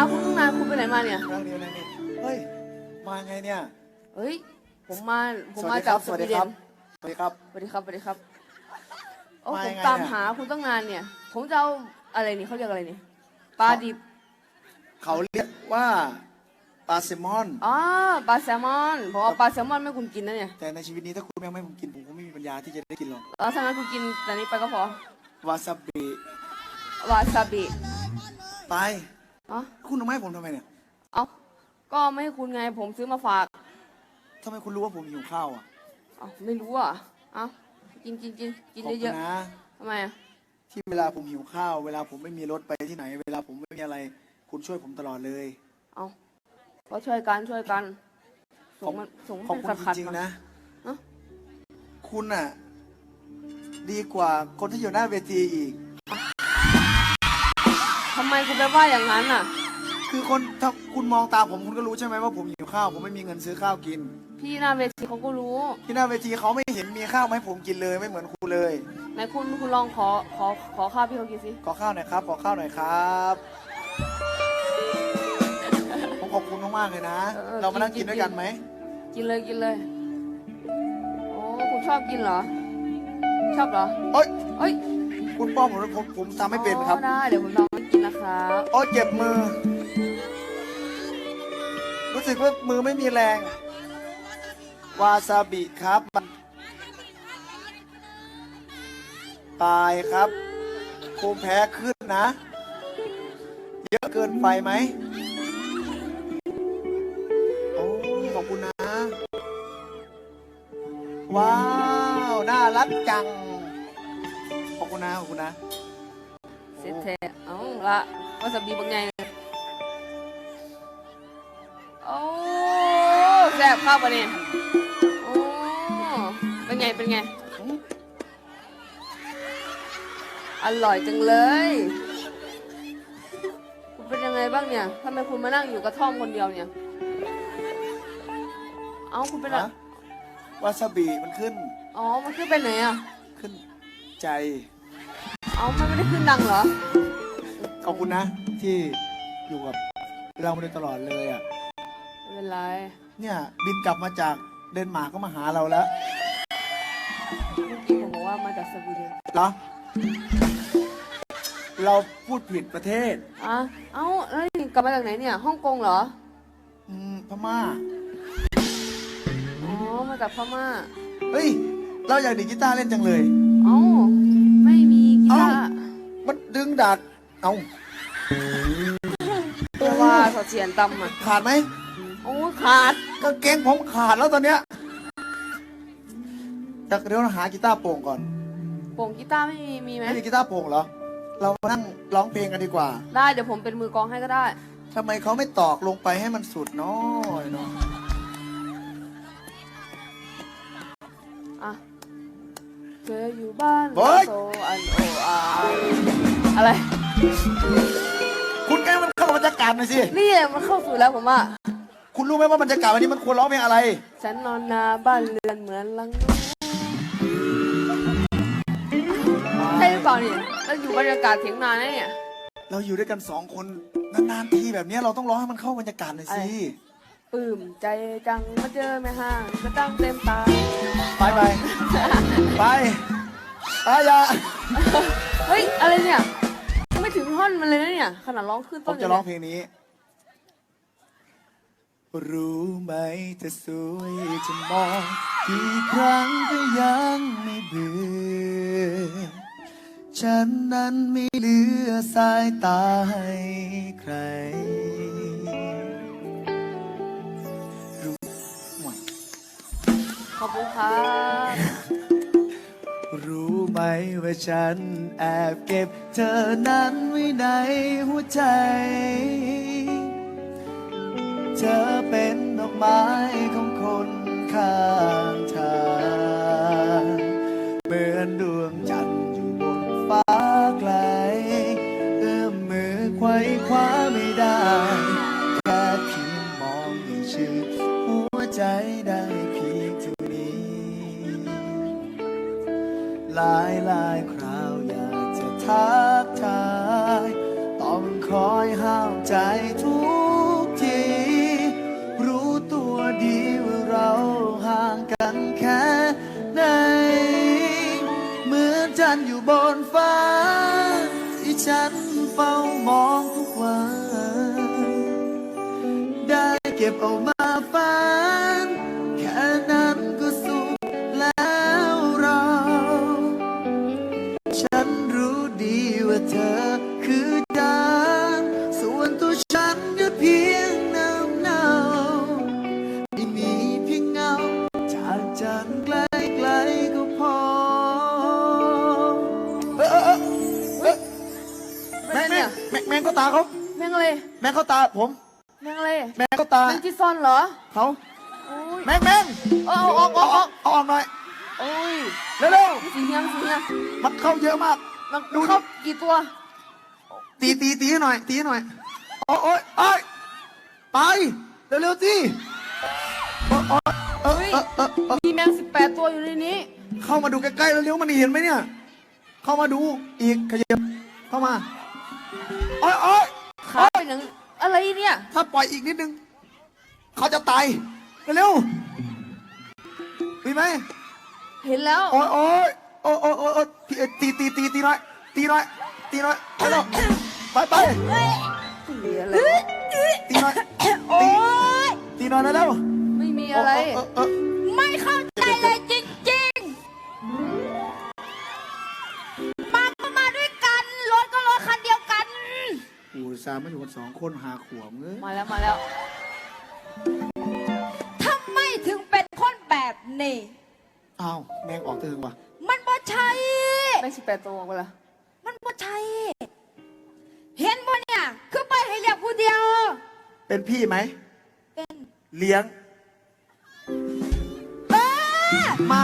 อ้าวคุณตั้งนานคุณไปไหนมาเนี่ยนั่งนี่นั่งนี่เฮ้ย มาไงเนี่ย เฮ้ย ผมมา ผมสวัมาสดีคจารักบสสวัสวีดีเดครับนสวัสดีครับ สวัสดีครับสวัสดีครับโอ้มาผยัมงไงตามเนี่ย หาคุณตั้งนานเนี่ย ผมจะเอาอะไรนี่เขาเรียกอะไรนี่ปลาดิบเขาเรียกว่าปลาแซลมอน อ๋อปลาแซลมอนผมเอาปลาแซลมอนไม่คุณกินนะเนี่ยแต่ในชีวิตนี้ถ้าคุณไม่ให้ผมกินผมก็ไม่มีปัญญาที่จะได้กินหรอก เออถ้างั้นคุณกินแต่นี้ไปก็พอวาซาบิวาซาบิไป อ๋อคุณเอามาให้ผมทำไมเนี่ยเอาก็ไม่ให้คุณไงผมซื้อมาฝากทำไมคุณรู้ว่าผมหิวข้าวอะเอาไม่รู้อะเอากินกินกินกินขอบคุเยณอะนะๆทำไมอะที่เวลาผมหิวข้าว เวลาผมไม่มีรถไปที่ไหน เวลาผมไม่มีอะไร คุณช่วยผมตลอดเลย เอาก็ช่วยกันช่วยกันส่ขอบงมันส่งขอบเป็นคุณขัดจริงๆมาๆนะเอ้าคุณอะ ดีกว่าคนที่อยู่หน้าเวทีอีกทำ ไมคุณไปว่าอย่างนั้นอะ คือคนถ้าคุณมองตาผมคุณก็รู้ใช่ไหมว่าผมหิวข้าวผมไม่มีเงินซื้อข้าวกิน พี่หน้าเวทีเขาก็รู้ที่หน้าเวทีเขาไม่เห็นมีข้าวมาให้ผมกินเลยไม่เหมือนคุณเลยไหนคุณคุณลองขอขอขอข้าวพี่เขากินสิขอข้าวหน่อยครับขอข้าวหน่อยครับ ผมขอบคุณมากๆเลยนะ เรามานั่งกินด้วยกันไหมกินเลยกินเลยโอ้คุณชอบกินเหรอ ชอบเหรอเอ้ยเอ้ย คุณป้อมผมผมผมทำไม่เป็นครับ อ๋อได้เดี๋ยวผมลองให้กิ นะครับ โอ้ยเจ็บมือ รู้สึกว่ามือไม่มีแรง วาซาบิครับมันตายครับภูมิแพ้ขึ้นนะ เยอะเกินไปไหมโอ้ขอบคุณนะ ว้าว น่ารักจัง ขอบคุณนะ ขอบคุณนะ แท้เอาละวาซาบิบางไงเลยโอ้แซ่บข้าวปะเนี่ยโอ้เป็นไงเป็นไง อร่อยจังเลย คุณเป็นยังไงบ้างเนี่ยทำไมคุณมานั่งอยู่กระท่อมคนเดียวเนี่ย เอ้าคุณเป็นอะฮะวาซาบิมันขึ้น อ๋อ มันขึ้นไปไหนอะ ขึ้นใจ เอ้ามันไม่ได้ขึ้นดังเหรอ ขอบคุณนะ ที่อยู่กับเรามาโดยตลอดเลยอะ ไม่เป็นไร เนี่ยบินกลับมาจากเดนมาร์กก็มาหาเราแล้วเมื่อกี้ผมบอกว่ามาจากสวีเดนเหรอ เราพูดผิดประเทศ อะเอ้าแล้วนี่กลับมาจากไหนเนี่ย ฮ่องกงเหรอ อืมพม่า อ๋อ มาจากพม่า เฮ้ย เราอยากดีดกีตาร์เล่นจังเลย เอ้า ดึงดัก เอาเรียกว่าสอดเสียนตำอะขาดไหมโอ้ขาดกางเกงผมขาดแล้วตอนเนี้ยแต่เดี๋ยวเราหากีตาร์โปร่งก่อนโป่งกีตาร์ไม่มีมีไหมไม่มีกีตาร์โปร่งเหรอ เรามานั่งร้องเพลงกันดีกว่าได้เดี๋ยวผมเป็นมือกลองให้ก็ได้ ทำไมเขาไม่ตอกลงไปให้มันสุดน้อยเนาะอะเธออยู่บ้านเฮ้ยโซอันโออา อะไร คุณแกล้งมันเข้ากับบรรยากาศหน่อยสิ นี่แหละมันเข้าสู่แล้วผมว่าคุณรู้ไหมว่าบรรยากาศวันนี้มันควรร้องเพลงอะไร ฉันนอนนาบ้านเรือนเหมือนลังนกใช่หรือเปล่าเนี่ยแล้วอยู่บรรยากาศเถียงนานะเนี่ย เราอยู่ด้วยกันสองคนนานๆทีแบบนี้เราต้องร้องให้มันเข้าบรรยากาศหน่อยสิ ปลื้มใจจังมาเจอแม่ห้างก็ตั้งเต็มตาไปไปไปไปอย่าเฮ้ย อะไรเนี่ยยังไม่ถึง ท่อนมันเลยนะเนี่ยขนาดร้องขึ้นผต้มนจะร้องเพลงนี้ รู้ไหมเธอสวยจะมองกี่ครั้งก็ยังไม่เบื่อ ฉันนั้นไม่เหลือสายตาให้ใคร รู้ไหมขอบคุณครับรู้ไหม ว่าฉันแอบเก็บเธอนั้นไว้ในหัวใจ เธอเป็นดอกไม้ของคนข้างทางเหมือนดวงจันทร์อยู่บนฟ้าไกล เอื้อมมือไขว้คว้าไม่ได้ ลายหลายคราวอยากจะทักทาย ต้องคอยห้ามใจทุกที รู้ตัวดีว่าเราห่างกันแค่ไหนเหมือนจันอยู่บนฟ้า ที่ฉันเฝ้ามอง แม่งแม่งก็ตาเขาแมงเลยแม่งเขาตาผม แมงเลยแม่งก็ตาแมงจีซอนเหรอเขาโอ้ยแม่งแม่งเอาเอาออกออกออกเอาออกหน่อยโอ้ยเร็วสีเฮียงสีเฮียงๆมันเข้าเยอะมากมันดูดิเข้ากี่ตัว ตีตีตีให้หน่อย ตีให้หน่อยโอ้ยโอ้ยเอ้ยไปเร็วๆสิโอ้ยโอ้ยเออเออเออเออมีแมงสิบแปดตัวอยู่ในนี้ เข้ามาดูใกล้ๆเร็วๆมันเห็นไหมเนี่ย เข้ามาดูอีกขยับเข้ามา โอ้ยโอ้ยขาเป็นอย่างอะไรเนี่ยถ้าปล่อยอีกนิดนึง เขาจะตาย เร็วๆมีไหมเห็นแล้วโอ้ยโอ้ยโอ้ยโอ้ยโอ้ยโอ้ยตีตีตีตีหน่อยตีหน่อยตีหน่อยไปเร็วไปไปสีอะไรตีหน่อยโอ๊ยตีหน่อยนะเร็วไม่มีอะไรเออเออเออไม่เข้า โอ้ยสามไม่อยู่กันสองคนหาขวบเอ้ยมาแล้วมาแล้วทำไมถึงเป็นคนแบบนี้ อ้าวแมงออกเติงว่ะมันบ่ใช่ แมงสิบแปดตัวไปละมันบ่ใช่ เห็นบ่เนี่ย คือไปให้เรียกผู้เดียว เป็นพี่ไหม เป็นเลี้ยง เออมา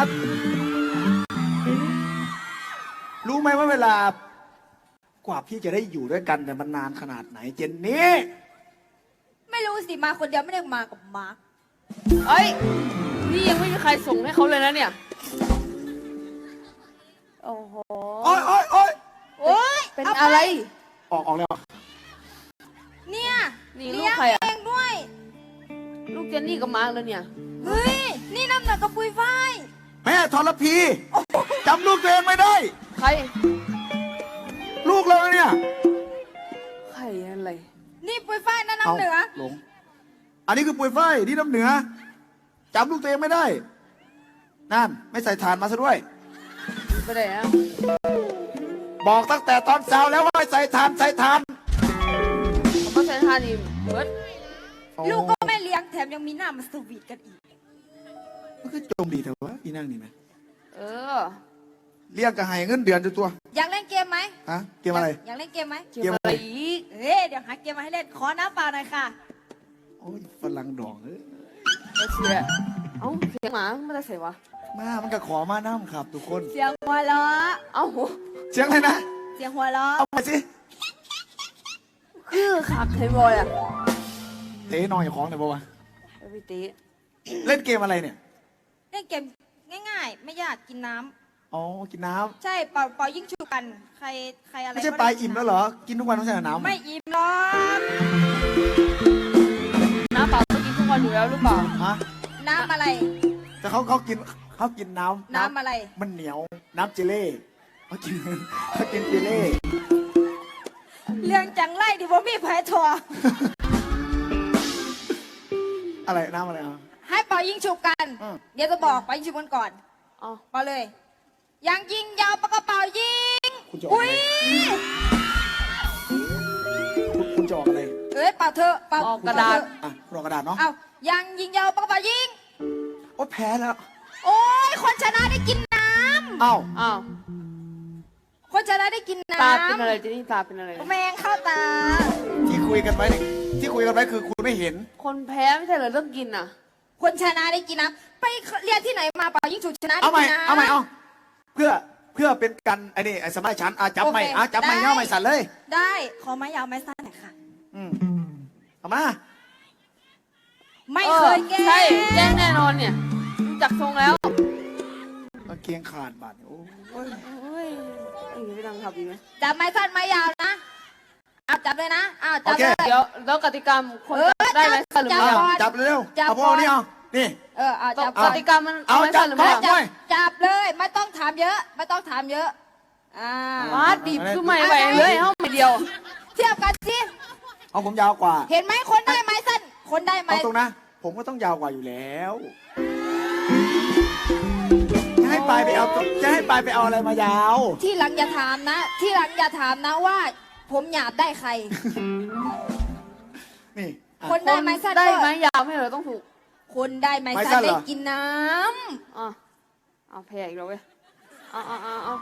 รู้ไหมว่าเวลา กว่าพี่จะได้อยู่ด้วยกันเนี่ยมันนานขนาดไหน เจนนี่ไม่รู้สิมาคนเดียวไม่ได้มากับมาร์คเอ้ย นี่ยังไม่มีใครส่งให้เขาเลยนะเนี่ย โอ้โห โอ้ยโอ้ยโอ้ยโอ๊ยเป็นาอะไร ออกออกแล้วเนี่ยนี่ลูกเลี้ยงใครอะเองด้วย ลูกเจนนี่กับมาร์กแล้วเนี่ย เฮ้ย นี่น้ำหนักกับปุยฝ้าย แม่ทรพีจำลูกตัวเองไม่ได้ ใครลูก เลยเนี่ยใครอะไร นี่ปุยฝ้ายนั่นเอาน้ำเหนือ หลง อันนี้คือปุยฝ้ายที่น้ำเหนือจำลูกตัวเองไม่ได้ นั่น ไม่ใส่ฐานมาซะด้วย ไปไหนอะบอกตั้งแต่ตอนเช้าแล้วว่าให้ใส่ฐานใส่ฐานเขาก็ใช้ท่านี่เบิร์ดลูกก็ไม่เลี้ยงแถมยังมีหน้ามาสวีทกันอีก มันก็จมดีแต่ว่าอีนั่งนี่ไหมเออ เรียกกระหายเงินเดือนจุตัวอยากเล่นเกมไหมฮะเกมอะไร อยากเล่นเกมไหมเกี่ยวอะไร อีกเอ้ยเดี๋ยวหาเกมมาให้เล่นขอน้ำเปล่าหน่อยค่ะโอ้ยฝรั่งดองเอ้ยเอเชียเอ้าเสียงหมามันจะเสียงวะมามันก็ขอมาน้ำครับทุกคน เสียงหัวเราะเอ้าเสียงอะไรนะ เสียงหัวเราะเอาไปสิคือขับไทยบอยอะเตะหน่อยของหน่อยบอกว่าเออพี่ตีเล่นเกมอะไรเนี่ย เล่นเกมง่าย ๆ ไม่ยากกินน้ำ อ๋อ กินน้ใช่เป่าเป่ายิ่งฉุบกัน ใครใครอะำไรไม่ใช่ก็ปลาด้อิ่มแล้วเหรอ กินทุกวันไม่ใช่เหรอน้ำไม่อิ่มหรอกน้ำเปล่าก็กินทุกวันอยู่แล้วหรือเปล่าฮะน้ำอะไร แต่เขาเขากินเขากินน้ำน้ำอะไร มันเหนียว น้ำเจเล่เขากินเขากินเจเล่เรื่องจังไรดิบ่มีแผลทัวอะไรน้ำอะไรอะให้เป่ายิงฉุบกันอืมเดี๋ยวจะบอกเป่ายิงฉุบกันก่อนเอ้าเป่าเลย ยังยิงยาวปากกระเป๋ายิง คุณจะออกอุ้อะยไรคุณคุณจะออกอะไรเอ้ยเป่าเถอะเป่าออกกระดาษเป่เถออะรอกระดาษเนาะเอายังยิงยาวปากกระเป๋ายิง โอ้แพ้แล้วโอ้ยคนชนะได้กินน้เอ้าอ้าวำคนชนะได้กินน้ำตาเป็นอะไรเจนนี่ตาเป็นอะไรแมงเข้าตา ที่คุยกันไว้เนี่ยที่คุยกันไว้คือคุณไม่เห็น คนแพ้ไม่ใช่เหรอเรื่องกินอะ คนชนะได้กินน้ำไปเรียนที่ไหนมาเปล่ายิงฉุบชนะได้เอาใหม่กินน้ำเอาใหม่เอา เพื่อเพื่อเป็นกันไอ้นี่ไอ้สมัยฉันอะจับใหม่โอเคอะจับใหม่ได้ เงาใหม่สั่นเลย ได้ ขอไม้ยาวไม้สั้นหน่อยค่ะ อืมเอามา ไม่เคยแก้ใช่แจ้งแน่นอนเนี่ยรู้จักทรงแล้วกางเกงขาดบาดโอ้ยเฮ้ยเอ้ยไม่ต้องขับอีกไหมจับไม้สั้นไม้ยาวนะเอาจับเลยนะอ้าวจับโอเคเลย เดี๋ยวแล้วกติกรรมคนเออจะได้ไหมสั้นหรือจับไม่ก่เอาอนจับเร็วจับเอาพวก่กอน นี้เอา นี่ เออเอาจับกก่อนติกรรมมันเอาเอาไว้สั้นหรือไม่จัเอาบจับด้วยจับเลยไม่ต้องถามเยอะ ไม่ต้องถามเยอะอ่ามาดีบคือไม่ไหวเลยเฮ้าไม่เดียว เทียบกันสิเอาผมยาวกว่า เห็นไหมคนได้ไม้สั้นคนได้ไม้เอาตรงนะ ผมก็ต้องยาวกว่าอยู่แล้วจะให้ปลายไปเอาจะให้ปลายไปเอาอะไรมายาว ที่หลังอย่าถามนะ ที่หลังอย่าถามนะว่า ผมหยาบได้ใคร นี่อะคนได้ไม้สั้นได้ก็ ไหมยาวไม่เหรอต้องถูก คนได้ไม้ไม้สั้สั้นนเหรได้อกินน้อะเอาแพ้อีกแล้วเว้ยเอาเอาเอาเอา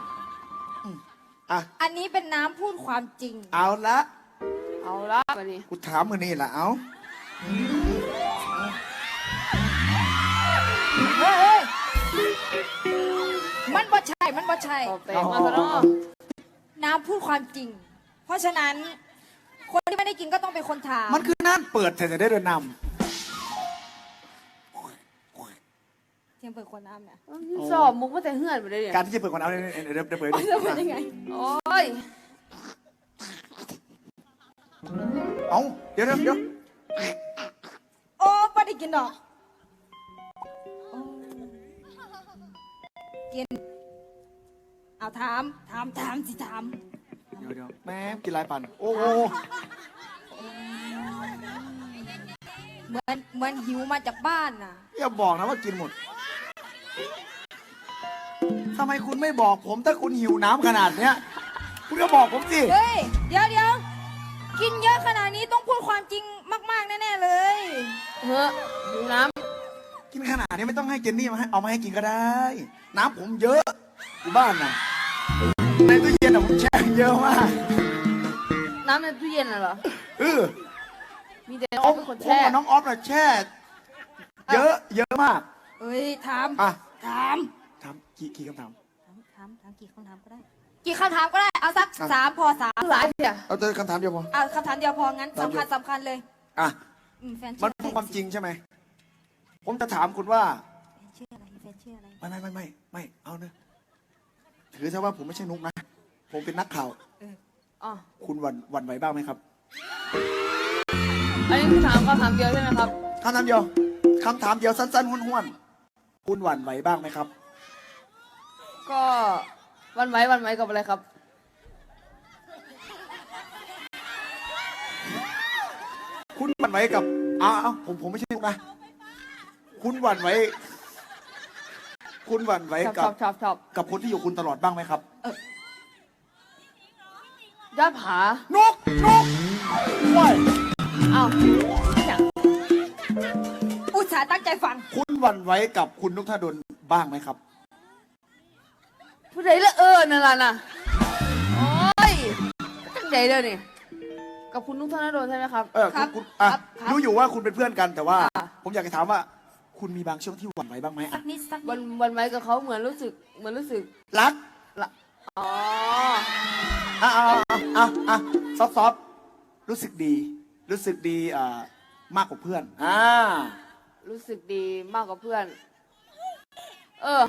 อะำ อันนี้เป็นน้ำพูดความจริง เอาละเอาละมาดิกูถามมือนี่แหละเอาเฮ้ยเฮ้ยมันบ่ใช่ มันบ่ใช่ตอบเตะมาซะเนาะน้ำพูดความจริง เพราะฉะนั้น คนที่ไม่ได้กินก็ต้องเป็นคนถาม มันคือนั่นเปิดแต่จะได้เดินนเยมเปิดคนน้ำเนี่ยสอบมุกมาแต่เฮือนไปเลยเนี่ยำการที่จะเปิดก่อนเอาเนี่ยเดี๋ยวเดี๋ยวเดี๋ยวเปิดดูจะเป็นยังไงโอ้ยเอาเดี๋ยวเดี๋ยวเดี๋ยวโอ้ไม่ได้กินดอกโอ้กินเอาถามถามถามสิถามเดี๋ยวเดี๋ยวแม่กินลายปั่นโอ้โหเหมือนเหมือนหิวมาจากบ้านน่ะอย่าบอกนะว่ากินหมดทำไมคุณไม่บอกผมถ้าคุณหิวน้ำขนาดเนี้ย คุณก็บอกผมสิ เฮ้ย เดี๋ยวเดี๋ยวกินเยอะขนาดนี้ต้องพูดความจริงมาก ๆ แน่ ๆ เลยเฮ้อดูน้กินขนาดนี้ไม่ต้องให้เจนนี่มาให้เอามาให้กินก็ได้ น้ำผมเยอะอยู่บ้านน่ะในตู้เย็นอะผมแช่เยอะมากำน้ำในตู้เย็นน่ะเหรอ เออมีแต่ผเอามเป็นคนผมแช่กับน้องออฟน่ะแช่ เยอะ เยอะมาก เอ้ยถามอะ ถามถาม กี่กี่คำถาม ถามถามถามกี่คำถามก็ได้ กี่คำถามก็ได้ เอาสักอะ สามพอสามหลายเถี่ยเอาแต่คำถามเดียวพอ เอาคำถามเดียวพองั้นตามสำคัญเดียวสำคัญเลยอะ อืมแฟนมันชื่อเป็นความจริงใช่ไหม ผมจะถามคุณว่า แฟนชื่ออะไรแฟนชื่ออะไร ไม่ไม่ไม่ไม่ไม่เอาเนอะถือซะว่าผมไม่ใช่นุกนะ ผมเป็นนักข่าว อ๋อคุณหวันหวันไหวบ้างไหมครับอันนี้คือถามคำถามเดียวใช่ไหมครับ คำถามเดียวคำถามเดียวสั้นๆห้วนๆ คุณหวันไหวบ้างไหมครับ ก็วันไหววันไหวกับอะไรครับ คุณหวั่นไหวกับอ้าวผมผมไม่ใช่นุกนะคุณหวั่นไหวคุณหวั่นไหวชอบกัชบอบชอบชอบกับคนที่อยู่คุณตลอดบ้างไหมครับยอดผานกนกว้ายอ้าวอย่างอุตส่าห์ตั้งใจฟัง คุณหวั่นไหวกับคุณนุกธดลบ้างไหมครับ ผู้ใดละเออนั่นล่ะน่ะโอ้ยตั้งใจเลยนี่กับคุณนุ๊กธนดลใช่ไหมครับเออครัคุณบคุณอะครับครับ รู้อยู่ว่าคุณเป็นเพื่อนกันแต่ว่าอะ ผมอยากจะถามว่า คุณมีบางช่วงที่หวั่นไหวบ้างไหมสัอะกนิดสักวันินดวันไหวกับเขาเหมือนรู้สึกเหมือนรู้สึกรักละอ๋ออะอะอะอะอะซอฟซอฟรู้สึกดี รู้สึกดีอ่ามากกว่าเพื่อนอ่า รู้สึกดีมากกว่าเพื่อน เออ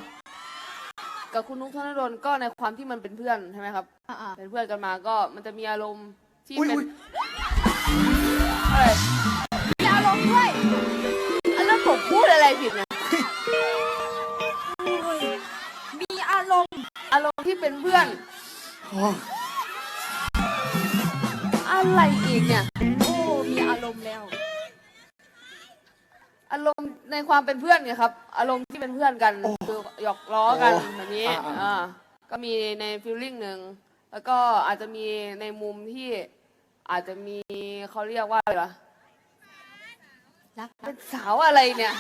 กับคุณนุ๊กธนดลก็ในความที่มันเป็นเพื่อนใช่ไหมครับ อ่าเป็นเพื่อนกันมาก็มันจะมีอารมณ์ที่อุ้ยเป็นอุ้ยอะไรๆมีอารมณ์ด้วยอันนั้นผมพูดอะไรผิดเนี่ยอุ้ยมีอารมณ์อารมณ์ที่เป็นเพื่อนโอ้อะไรอีกเนี่ย โอ้มีอารมณ์แล้ว อารมณ์ในความเป็นเพื่อนไงครับ อารมณ์ที่ เป็นเพื่อนกันคือหยอกล้อกันแบบนี้อ่าก็มีในฟีลลิ่งหนึ่งแล้วก็อาจจะมีในมุมที่อาจจะมีเขาเรียกว่าอะไรวะรักเป็นสาวอะไรเนี่ย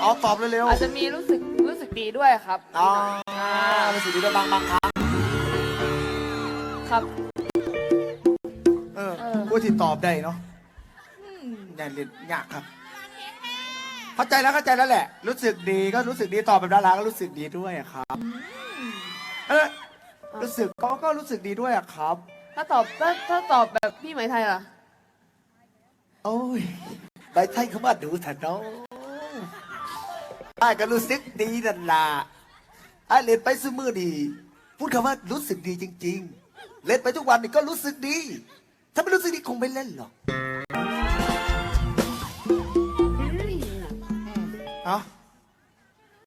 เอาตอบเร็วอาจจะมีรู้สึกรู้สึกดีด้วยครับๆอ๋อรู้สึกดีด้วยบางบางครั้งครับ เออเออ ผู้ที่ตอบได้เนาะอืม อย่าเรียนยากครับ เข้าใจแล้วเข้าใจแล้วแหละ รู้สึกดีก็รู้สึกดีตอบแบบดาราก็รู้สึกดีด้วยอะครับเออรู้สึกก็ก็รู้สึกดีด้วยอะครับ ถ้าตอบถ้าถ้าตอบแบบพี่ไหมไทยล่ะ โอ้ยใบไทยเขามาดูเถอะน้องไอ้ายก็รู้สึกดีนั่นล่ะไอ้ายเล่นไปซื้อมือดี พูดคำว่ารู้สึกดีจริง ๆ เล่นไปทุกวันนี่ก็รู้สึกดี ถ้าไม่รู้สึกดีคงไม่เล่นหรอก เอ้า